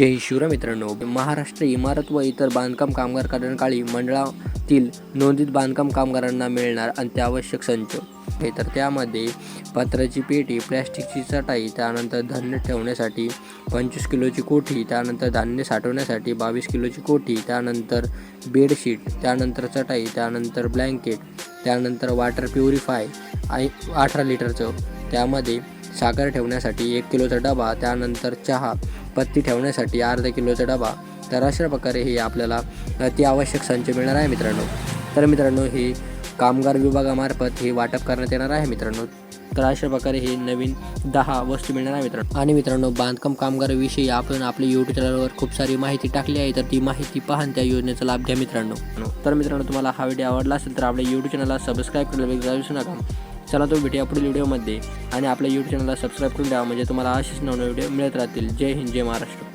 जय शिवराय मित्रांनो. महाराष्ट्र इमारत व इतर बांधकाम कामगार कार्यकाळी मंडळातील नोंदीत बांधकाम कामगारांना मिळणार अत्यावश्यक संच. हे तर त्यामध्ये पत्राची पेटी प्लॅस्टिकची चटाई त्यानंतर धान्य ठेवण्यासाठी पंचवीस किलोची कोठी त्यानंतर धान्य साठवण्यासाठी बावीस किलोची कोठी त्यानंतर बेडशीट त्यानंतर चटाई त्यानंतर ब्लँकेट त्यानंतर वॉटर प्युरिफाय आणि अठरा लिटरचं. त्यामध्ये साखर ठेवण्यासाठी एक किलोचा डबा त्यानंतर चहा पत्ती ठेवण्यासाठी अर्धा किलोचा डबा तर अशा प्रकारे हे आपल्याला अति आवश्यक संच मिळणार आहे मित्रांनो. तर मित्रांनो हे कामगार विभागामार्फत हे वाटप करण्यात येणार आहे मित्रांनो. तर अशा प्रकारे हे नवीन दहा वस्तू मिळणार आहे मित्रांनो. आणि मित्रांनो बांधकाम कामगाराविषयी आपण आपल्या यूट्यूब चॅनलवर खूप सारी माहिती टाकली आहे तर ती माहिती पाहून त्या योजनेचा लाभ घ्या मित्रांनो. तर मित्रांनो तुम्हाला हा व्हिडिओ आवडला असेल तर आपल्या यूट्यूब चॅनलला सबस्क्राईब करायला विसरू नका. चला तो भेटूया पुढील व्हिडिओमध्ये. आणि आपल्या यूट्यूब चॅनलला सबस्क्राईब करून द्या म्हणजे तुम्हाला असेच नवनवे व्हिडिओ मिळत राहतील. जय हिंद जय महाराष्ट्र.